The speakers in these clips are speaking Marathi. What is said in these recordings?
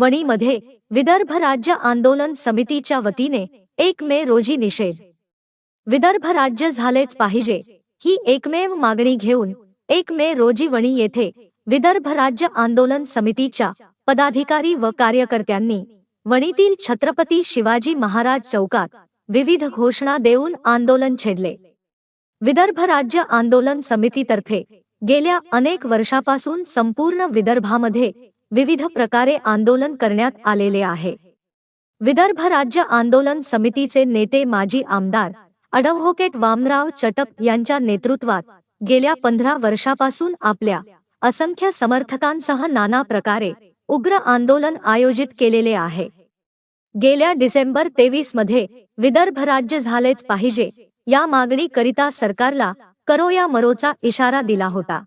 वणीमध्ये विदर्भ राज्य आंदोलन समितीच्या वतीने एक मे रोजी निषेध. विदर्भ राज्य झालेच पाहिजे ही एकमेव मागणी घेऊन एक मे रोजी वणी येथे विदर्भ राज्य आंदोलन समितीच्या पदाधिकारी व कार्यकर्त्यांनी वणीतील छत्रपती शिवाजी महाराज चौकात विविध घोषणा देऊन आंदोलन छेडले. विदर्भ राज्य आंदोलन समितीतर्फे गेल्या अनेक वर्षापासून संपूर्ण विदर्भामध्ये विविध प्रकारे आंदोलन करण्यात आलेले आहे. विदर्भ राज्य आंदोलन समितीचे नेते माजी आमदार अडव्होकेट वामराव चटप यांच्या नेतृत्वात गेल्या पंधरा वर्षापासून आपल्या असंख्य समर्थकांसह नाना प्रकारे उग्र आंदोलन आयोजित केलेले आहे. गेल्या डिसेंबर तेवीसमध्ये विदर्भ राज्य झालेच पाहिजे या मागणीकरिता सरकारला करो या मरोचा इशारा दिला होता.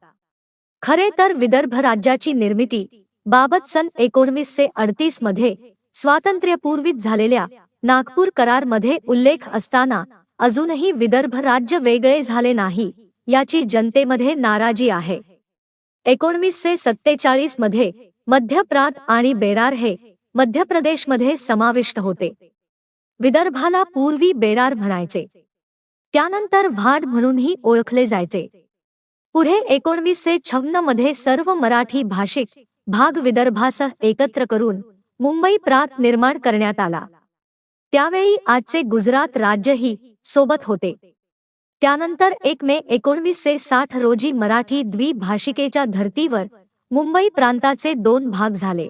खरे तर विदर्भ राज्याची निर्मिती बाबत सन एकोणवीसशे अडतीसमध्ये स्वातंत्र्यपूर्वीच झालेल्या नागपूर करारमध्ये उल्लेख असताना अजूनही विदर्भ राज्य वेगळे झाले नाही याची जनतेमध्ये नाराजी आहे. एकोणवीसशे सत्तेचाळीसमध्ये मध्य प्रांत आणि बेरार हे मध्य प्रदेशमध्ये समाविष्ट होते. विदर्भाला पूर्वी बेरार म्हणायचे. त्यानंतर भाड म्हणूनही ओळखले जायचे. पुढे एकोणवीसशे छप्पन्नमध्ये सर्व मराठी भाषिक भाग विदर्भासह एकत्र करून मुंबई प्रांत निर्माण करण्यात आला. त्यावेळी आजचे गुजरात राज्यही सोबत होते. त्यानंतर एक मे एकोणवीसशे साठ रोजी मराठी द्विभाषिकेच्या धर्तीवर मुंबई प्रांताचे दोन भाग झाले.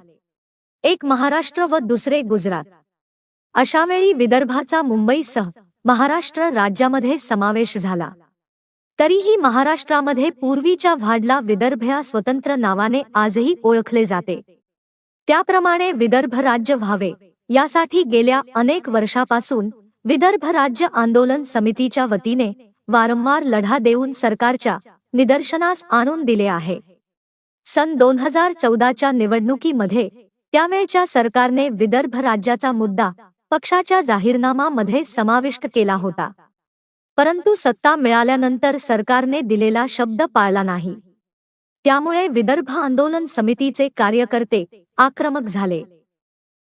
एक महाराष्ट्र व दुसरे गुजरात. अशावेळी विदर्भाचा मुंबईसह महाराष्ट्र राज्यामध्ये समावेश झाला. तरीही महाराष्ट्रामध्ये पूर्वीच्या व्हाडला विदर्भ या स्वतंत्र नावाने आजही ओळखले जाते. त्याप्रमाणे विदर्भ राज्य व्हावे यासाठी गेल्या अनेक वर्षापासून विदर्भ राज्य आंदोलन समितीच्या वतीने वारंवार लढा देऊन सरकारच्या निदर्शनास आणून दिले आहे. सन दोन हजार चौदाच्या निवडणुकीमध्ये त्यावेळच्या सरकारने विदर्भ राज्याचा मुद्दा पक्षाच्या जाहीरनामामध्ये समाविष्ट केला होता. परंतु सत्ता मिळाल्यानंतर सरकारने दिलेला शब्द पाळला नाही. त्यामुळे विदर्भ आंदोलन समितीचे कार्यकर्ते आक्रमक झाले.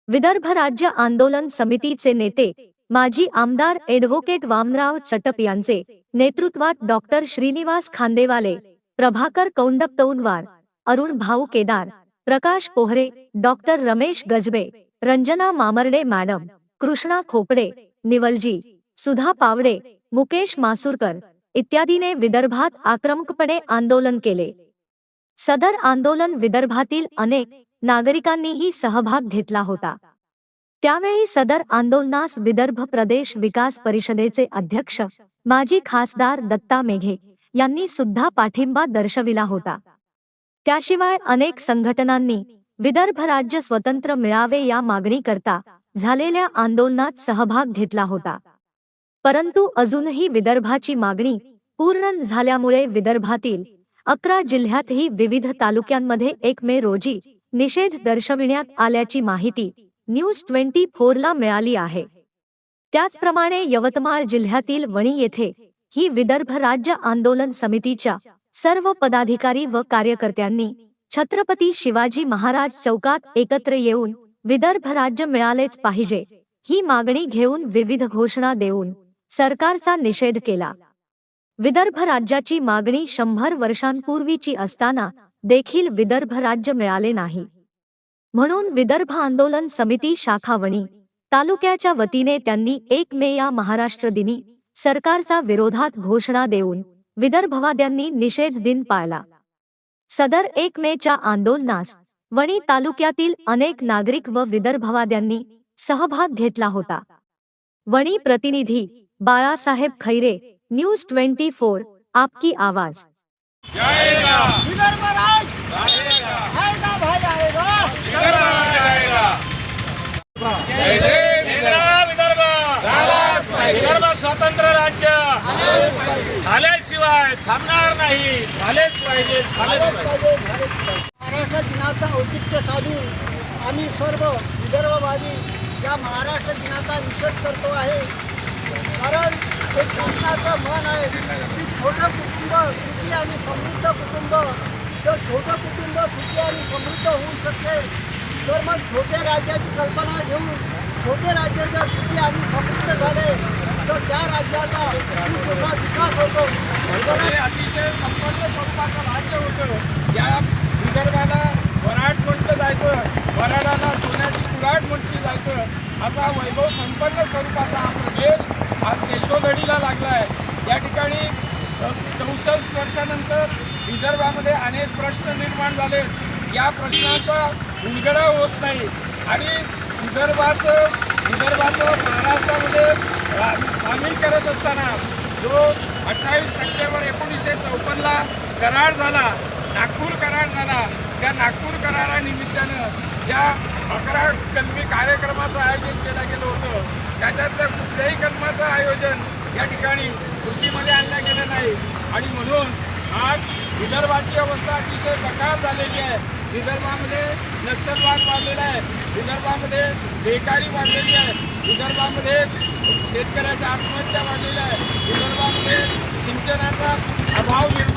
विदर्भ राज्य आंदोलन समितीचे नेते माजी आमदार एडव्होकेट वामराव चटप यांचे नेतृत्वात doctor Shrinivas Khandewale Prabhakar Kaundpataunwar Arun Bhau Kedar Prakash Pohare doctor Ramesh Gajbe Ranjana Mamarde madam Krishna Khopde निवलजी Sudha Pawde Mukesh Masurkar इत्यादीने विदर्भात आक्रमकपणे आंदोलन केले. सदर आंदोलन विदर्भातील अनेक नागरिकांनीही सहभाग घेतला होता. त्यावेळी सदर आंदोलनास विदर्भ प्रदेश विकास परिषदेचे अध्यक्ष माजी खासदार दत्ता मेघे यांनी सुद्धा पाठिंबा दर्शविला होता. त्याशिवाय अनेक संघटनांनी विदर्भ राज्य स्वतंत्र मिळावे या मागणीकरता झालेल्या आंदोलनात सहभाग घेतला होता. परंतु अजूनही विदर्भाची मागणी पूर्ण झाल्यामुळे विदर्भातील अकरा जिल्ह्यातही विविध तालुक्यांमध्ये एक मे रोजी निषेध दर्शविण्यात आल्याची माहिती न्यूज ट्वेंटी फोरला मिळाली आहे. त्याचप्रमाणे यवतमाळ जिल्ह्यातील वणी येथे ही विदर्भ राज्य आंदोलन समितीच्या सर्व पदाधिकारी व कार्यकर्त्यांनी छत्रपती शिवाजी महाराज चौकात एकत्र येऊन विदर्भ राज्य मिळालेच पाहिजे ही मागणी घेऊन विविध घोषणा देऊन सरकारचा निषेध केला. विदर्भ राज्याची मागणी शंभर वर्षांपूर्वीची असताना देखील विदर्भ राज्य मिळाले नाही. म्हणून विदर्भ आंदोलन समिती शाखावणी तालुक्याच्या वतीने त्यांनी एक मे या महाराष्ट्र दिनी सरकारचा विरोधात घोषणा देऊन विदर्भवाद्यांनी निषेध दिन पाळला. सदर एक मेच्या आंदोलनास वणी तालुक्यातील अनेक नागरिक व विदर्भवाद्यांनी सहभाग घेतला होता. वणी प्रतिनिधी Balasaheb Khaire news twenty four आपकी आवाज. जाएगा। विदर्भ राज जाएगा आएगा भाई आएगा विदर्भ राज आएगा जय जय विदर्भ विदर्भ झालाच पाहिजे. विदर्भ स्वतंत्र राज्य। झाल्याशिवाय थांबणार नाही. झालेच पाहिजे झालेच पाहिजे. महाराष्ट्र दिनाचं औचित्य साधून आम्ही सर्व विदर्भवादी या महाराष्ट्र दिनाचा निषेध करतो आहे. एक शासनाचं मन आहे. की छोटं कुटुंब सुखी आणि समृद्ध कुटुंब. तर छोटं कुटुंब सुखी आणि समृद्ध होऊ शकते तर मग छोट्या राज्याची कल्पना घेऊन छोटे राज्य जर सुखी आणि समृद्ध झाले तर त्या राज्याचा खूप मोठा विकास होतो. म्हणजे अतिशय संपन्न स्वरूपाचं राज्य होतं. या विदर्भाला वराड म्हटलं जायचं. वराडाला सोन्याची कुराट म्हटली जायचं. असा वैभव संपन्न स्वरूपाचा हा प्रदेश आज देशोधडीला लागला आहे या ठिकाणी चौसष्ट वर्षानंतर विदर्भामध्ये अनेक प्रश्न निर्माण झाले या प्रश्नांचा उलगडा होत नाही. आणि विदर्भाचं विदर्भाचं महाराष्ट्रामध्ये सामील करत असताना जो अठ्ठावीस सप्टेंबर एकोणीसशे चौपन्नला करार झाला नागपूर करार झाला त्या नागपूर करारानिमित्तानं ज्या अकरा कलमी कार्यक्रमाचं आयोजन या ठिकाणी कृतीमध्ये आणलं गेलं नाही. आणि म्हणून आज विदर्भाची अवस्था अतिशय प्रकार झालेली आहे. विदर्भामध्ये नक्षलवाद वाढलेला आहे. विदर्भामध्ये बेकारी वाढलेली आहे. विदर्भामध्ये शेतकऱ्याच्या आत्महत्या वाढलेल्या आहे. विदर्भामध्ये सिंचनाचा अभाव निर्माण